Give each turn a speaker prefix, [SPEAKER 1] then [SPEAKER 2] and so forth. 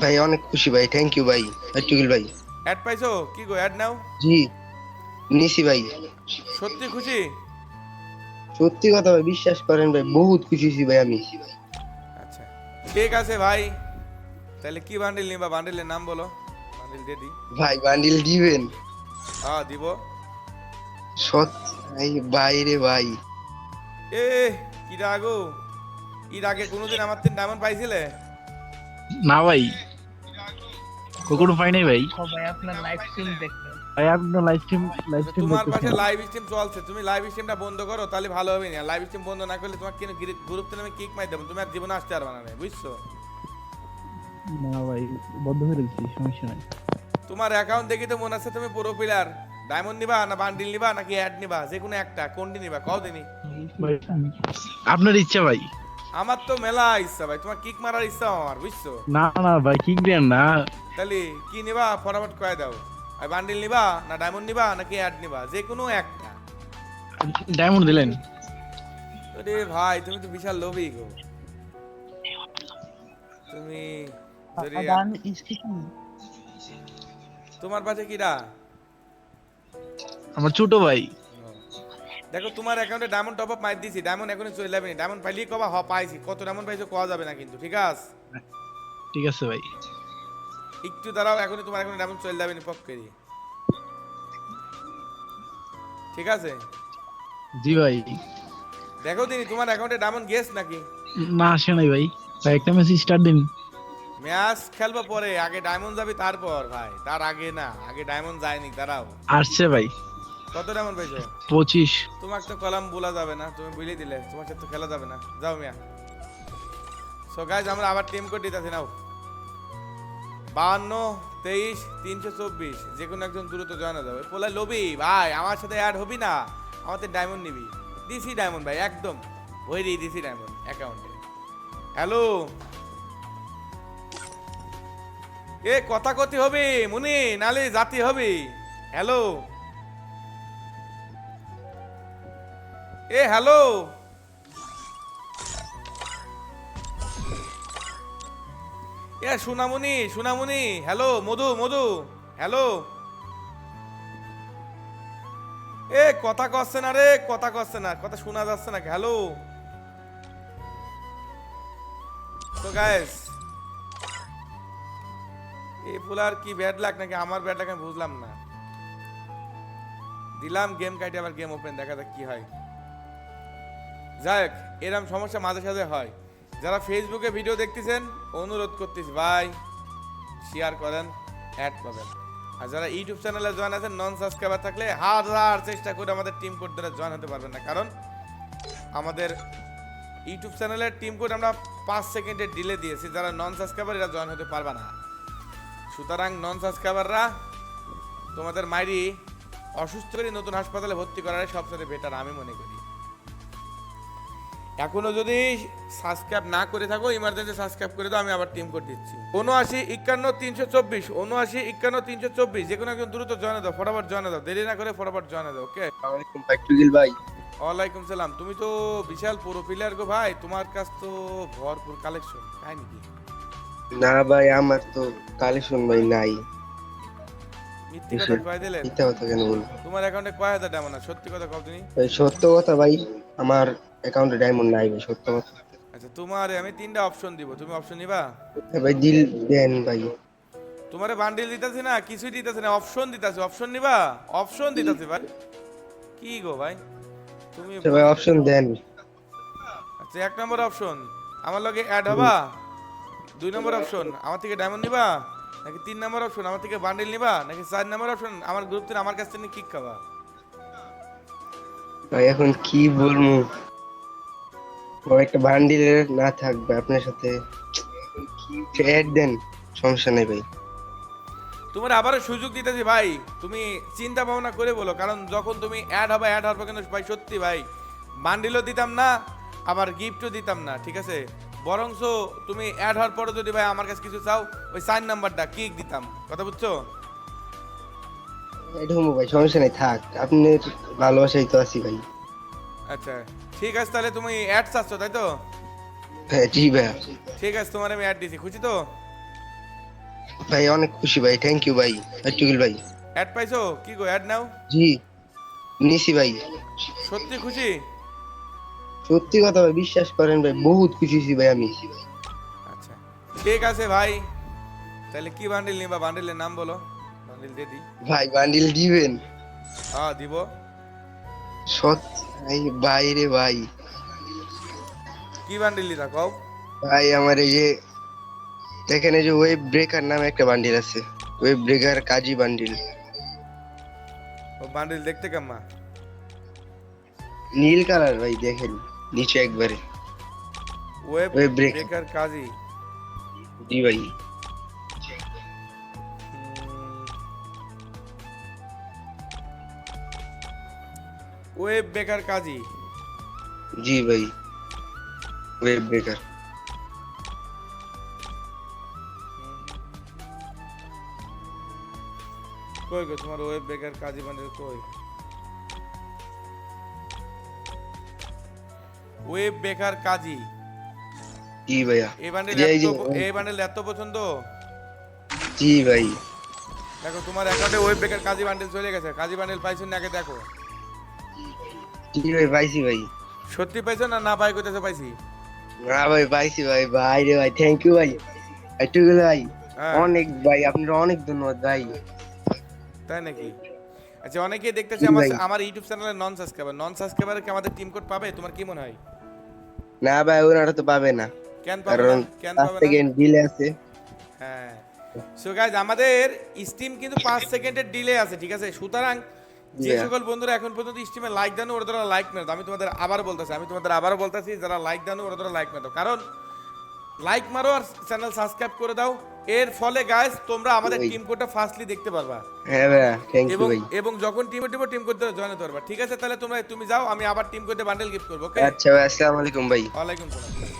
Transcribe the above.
[SPEAKER 1] ভাই অনেক খুশি ভাই থ্যাংক ইউ ভাই আইটুকিল ভাই।
[SPEAKER 2] অ্যাড পাইছো? কি গো অ্যাড নাও?
[SPEAKER 1] জি নিছি ভাই।
[SPEAKER 2] সত্যি খুশি?
[SPEAKER 1] সত্যি কথা ভাই বিশ্বাস করেন ভাই বহুত খুশি হয়েছি ভাই আমি।
[SPEAKER 2] আচ্ছা ঠিক আছে ভাই। তাহলে কি বান্ডিল নিবা? বান্ডিলের নাম বলো। বান্ডিল দিয়ে দিই।
[SPEAKER 1] ভাই বান্ডিল দিবেন?
[SPEAKER 2] হ্যাঁ দিব।
[SPEAKER 1] সত ভাই ভাই রে ভাই।
[SPEAKER 2] এ কি রাগো? এর আগে কোনোদিন আমার তিন ডায়মন্ড পাইছিলে?
[SPEAKER 3] না ভাই কখনো পাই নাই ভাই।
[SPEAKER 4] ভাই আপনার লাইভ স্ট্রিম দেখতে
[SPEAKER 3] ভাই আপনার লাইভ স্ট্রিম লাইভ স্ট্রিম
[SPEAKER 2] তোমার পাশে লাইভ স্ট্রিম চলছে। তুমি লাইভ স্ট্রিমটা বন্ধ করো তাহলে ভালো হবে না। লাইভ স্ট্রিম বন্ধ না করলে তোমার কেন গ্রুপ থেকে আমি কিক মাই দেবো তুমি আর জীবনে আসতে পারবে না বুঝছ?
[SPEAKER 3] না ভাই বন্ধ করে দিচ্ছি সমস্যা নাই।
[SPEAKER 2] তোমার অ্যাকাউন্ট দেখি তো মনে আছে তুমি পুরো প্লেয়ার ডায়মন্ড নিবা না বান্ডিল নিবা নাকি অ্যাড নিবা? যে কোনো একটা কোনটি নিবা? কও দিনি।
[SPEAKER 3] ভাই আপনার ইচ্ছা ভাই।
[SPEAKER 2] আমার তো মেলা ইচ্ছা ভাই তোমার কিক মারার ইচ্ছা আমার বুঝছ?
[SPEAKER 3] না না ভাই কিক দেন না।
[SPEAKER 2] তাহলে কি নিবা? ফটাফট কয়ে দাও। আর বান্ডিল নিবা না ডায়মন্ড নিবা নাকি অ্যাড নিবা? যে কোনো একটা।
[SPEAKER 3] ডায়মন্ড দিলেন।
[SPEAKER 2] আরে ভাই তুমি তো বিশাল লোভী গো। তুমি তোমার পাশে কিরা
[SPEAKER 3] আমার ছোট ভাই।
[SPEAKER 2] দেখো তোমার অ্যাকাউন্টে ডায়মন্ড টপ আপ মার দিছি ডায়মন্ড এখনই চলে যাবে ডায়মন্ড পাইলেই কবা হ পাইছি। কত ডায়মন্ড পাইছো কোয়া যাবে না কিন্তু ঠিক আছে?
[SPEAKER 3] ঠিক আছে ভাই।
[SPEAKER 2] একটু দাঁড়াও এখনই তোমার এখন ডায়মন্ড চলে যাবে পক্ষেরই ঠিক আছে?
[SPEAKER 3] জি ভাই।
[SPEAKER 2] দেখো দিনি তোমার অ্যাকাউন্টে ডায়মন্ড গেস নাকি?
[SPEAKER 3] না আসে নাই ভাই। ভাই একটা ম্যাচ স্টার্ট দিন।
[SPEAKER 2] ম্যাচ খেলব পরে আগে ডায়মন্ড যাবে তারপর ভাই। তার আগে না আগে ডায়মন্ড যায়নি দাঁড়াও।
[SPEAKER 3] আসছে ভাই।
[SPEAKER 2] কত ডায়মন্ড পাইছো
[SPEAKER 3] পঁচিশ।
[SPEAKER 2] তোমাকে তো কলাম বলা যাবে না তুমি বুঝলে দিলে তোমার সাথে তো খেলা যাবে না। যাও মিয়া। সো গাইজ আমরা আবার টিম কোড দিতেছি নাও। বাহান্ন তেইশ তিনশো চব্বিশ। যে কোনো একজন দ্রুত জানা যাবে। পোলা লবি ভাই আমার সাথে অ্যাড হবি না। আমাদের ডায়মন্ড নিবি। ডিসি ডায়মন্ড ভাই একদম। ওই রে ডিসি ডায়মন্ড অ্যাকাউন্টে হ্যালো এ কথা কথি হবে মুনি নালে জাতি হবে। হ্যালো এ, হ্যালো। এ সুনামুনি সুনামুনি হ্যালো, মধু মধু, হ্যালো। এ, কথা কচ্ছে না রে, কথা কচ্ছে না, কথা শোনা যাচ্ছে না, হ্যালো। তো গাইস এই ফুলার কি ব্যাড লাগ নাকি? আমার ব্যাড লাগ আমি বুঝলাম না। দিলাম গেম কাটে আবার গেম ওপেন দেখা যাক কি হয়। যাই হোক, এরম সমস্যা মাঝে সাঝে হয়। যারা ফেসবুকে ভিডিও দেখতেছেন, অনুরোধ করতেছি, ভাই শেয়ার করেন অ্যাড পাবেন আর যারা ইউটিউব চ্যানেলে জয়েন আছেন নন সাবস্ক্রাইবার থাকলে হাজার চেষ্টা করে আমাদের টিম কোড দ্বারা জয়েন হতে পারবেন না। কারণ আমাদের ইউটিউব চ্যানেলের টিম কোড আমরা পাঁচ সেকেন্ডের ডিলে দিয়েছি। যারা নন সাবস্ক্রাইবার এরা জয়েন হতে পারবে না। সুতরাং নন সাবস্ক্রাইবাররা তোমাদের মাইরি অসুস্থ করে নতুন হাসপাতালে ভর্তি করার সবচেয়ে বেটার আমি মনে করি। এখনও যদি সাবস্ক্রাইব না করে থাকো ইমার্জেন্সি সাবস্ক্রাইব করে দাও আমি আবার টিম কোড দিচ্ছি। উনআশি একান্ন তিনশো চব্বিশ উনআশি একান্ন তিনশো চব্বিশ যে কোনো একজন দ্রুত জানা দাও ফটাফট জানা দাও দেরি না করে ফটাফট জানা দাও ওকে
[SPEAKER 1] ভাই
[SPEAKER 2] ওয়ালাইকুম সালাম। তুমি তো বিশাল পুরো প্লেয়ার গো ভাই তোমার কাছ তো ভরপুর কালেকশন তাই নাকি?
[SPEAKER 1] না ভাই আমার তো কালেকশন ভাই নাই।
[SPEAKER 2] মিথ্যে কথা কয়ে দিলেন?
[SPEAKER 1] মিথ্যা কথা কেন বলব?
[SPEAKER 2] তোমার অ্যাকাউন্টে কয় হাজার ডায়মন্ড সত্যি কথা কও তুমি
[SPEAKER 1] সত্য কথা ভাই আমার অ্যাকাউন্টে ডায়মন্ড নাই ভাই সত্য কথা।
[SPEAKER 2] আচ্ছা তোমার আমি তিনটা অপশন দিব। তুমি অপশন নিবা?
[SPEAKER 1] হ্যাঁ ভাই দিল দেন ভাই।
[SPEAKER 2] তোমারে বান্ডিল দিতেছি না কিছুই দিতেছি না অপশন দিতেছি। অপশন নিবা? অপশন দিতেছি ভাই। কি গো ভাই? তুমি
[SPEAKER 1] আচ্ছা ভাই অপশন দেন।
[SPEAKER 2] আচ্ছা এক নম্বর অপশন আমার লগে অ্যাড হবা? দুই নম্বর অপশন আমার থেকে ডায়মন্ড নিবা? নাকি তিন নম্বর অপশন আমার থেকে বান্ডিল নিবা? নাকি চার নম্বর অপশন আমার গ্রুপ থেকে আমার কাছ থেকে কিক খাবা?
[SPEAKER 1] ভাই এখন কি বলব? একটা বান্ডিল না থাকবে আপনার সাথে। অ্যাড দেন সমস্যা নেই ভাই।
[SPEAKER 2] তোমার আবারও সুযোগ দিতেছি ভাই। তুমি চিন্তা ভাবনা করে বলো কারণ যখন তুমি অ্যাড হবে অ্যাড পর কিন্তু ভাই সত্যি ভাই বান্ডিলও দিতাম না আবার গিফটও দিতাম না ঠিক আছে? বরংস তুমি অ্যাড হওয়ার পরে যদি ভাই আমার কাছে কিছু চাও ওই সাইন নাম্বারটা কিক দিতাম। কথা বুঝছ?
[SPEAKER 1] অ্যাড ভাই সমস্যা নেই থাক। আপনার ভালোবাসাই তো আছি ভাই।
[SPEAKER 2] আচ্ছা। ঠিক আছে তাহলে তুমি অ্যাড চাচ্ছ তাই তো?
[SPEAKER 1] হ্যাঁ জি ভাই।
[SPEAKER 2] ঠিক আছে তোমার আমি অ্যাড দিছি খুশি তো?
[SPEAKER 1] ভাই অনেক খুশি ভাই থ্যাংক ইউ ভাই আইটুকুল ভাই।
[SPEAKER 2] অ্যাড পাইছো? কি গো অ্যাড নাও?
[SPEAKER 1] জি নিছি ভাই।
[SPEAKER 2] সত্যি খুশি?
[SPEAKER 1] সত্যি কথা ভাই বিশ্বাস করেন ভাই বহুত খুশি হয়েছি ভাই আমি।
[SPEAKER 2] আচ্ছা ঠিক আছে ভাই। তাহলে কি বান্ডিল নিবা? বান্ডিলের নাম বলো বান্ডিল দিয়ে দিই
[SPEAKER 1] ভাই বান্ডিল দিবেন।
[SPEAKER 2] হ্যাঁ দিব।
[SPEAKER 1] সত ভাই ভাই রে ভাই
[SPEAKER 2] কি বান্ডিল দিতা কও
[SPEAKER 1] ভাই আমার এই যে দেখেন এই যে ওয়েব ব্রেকার নামে একটা বান্ডিল আছে ওয়েব ব্রেকার কাজী বান্ডিল
[SPEAKER 2] ও বান্ডিল দেখতে কেমন
[SPEAKER 1] নীল কালার ভাই দেখেন নিচে একবারে
[SPEAKER 2] web
[SPEAKER 1] Web break.
[SPEAKER 2] Breaker Kazi
[SPEAKER 1] ji ভাই
[SPEAKER 2] ওয়েব বেকার কাজী।
[SPEAKER 1] জি ভাই ওয়েব ব্রেকার
[SPEAKER 2] কই গো তোমার ওয়েব বেকার কাজী বান্ডিল কই? ওয়েব বেকার কাজী।
[SPEAKER 1] জি ভাইয়া।
[SPEAKER 2] এই বান্ডিল
[SPEAKER 1] এই
[SPEAKER 2] এত পছন্দ?
[SPEAKER 1] জি ভাই।
[SPEAKER 2] দেখো তোমার অ্যাকাউন্টে ওয়েব বেকার কাজী বান্ডিল চলে গেছে। কাজী বান্ডেল পাইছো না আগে দেখো।
[SPEAKER 1] জি ভাই পাইছি ভাই?
[SPEAKER 2] সত্যি পাইছো না না পাই কইতেছো পাইছি?
[SPEAKER 1] না ভাই পাইছি ভাই ভাই রে ভাই থ্যাংক ইউ ভাই। আইটুকুল ভাই।
[SPEAKER 2] হ্যাঁ।
[SPEAKER 1] অনেক ভাই আপনার অনেক ধন্যবাদ ভাই।
[SPEAKER 2] তাই নাকি? আচ্ছা অনেকেই দেখতেছে আমার আমার ইউটিউব চ্যানেলে নন সাবস্ক্রাইবার নন সাবস্ক্রাইবার কি আমাদের টিম কোড পাবে? তোমার কি মনে হয়?
[SPEAKER 1] না ভাই ওনারা তো পাবে না।
[SPEAKER 2] কেন পাবে না? কেন পাবে না?
[SPEAKER 1] সেকেন্ড ডিলে আছে।
[SPEAKER 2] হ্যাঁ। সো গাইজ আমাদের স্টিম কিন্তু পাঁচ সেকেন্ডের ডিলে আছে ঠিক আছে? সুতরাং যে সকল বন্ধুরা এখন পর্যন্ত স্টিমে লাইক দেন ওরা লাইক মেরে আমি তোমাদের আবার বলতেছি আমি তোমাদের আবারও বলতেছি যারা লাইক দেন ওরা লাইক মেরে দাও। কারণ লাইক মারো আর চ্যানেল সাবস্ক্রাইব করে দাও। এর ফলে গাইজ তোমরা আমাদের টিম কোডটা ফার্স্টলি দেখতে পারবা।
[SPEAKER 1] হ্যাঁ ভাইয়া থ্যাংক ইউ
[SPEAKER 2] এবং
[SPEAKER 1] ভাই।
[SPEAKER 2] এবং যখন টিম টিম টিম করতে জয়েন হতে পারবা। ঠিক আছে তাহলে তোমরা তুমি যাও আমি আবার টিম করতে বান্ডেল গিফট করব ওকে
[SPEAKER 1] আচ্ছা ভাই আসসালামু আলাইকুম ভাই।
[SPEAKER 2] ওয়ালাইকুম সালাম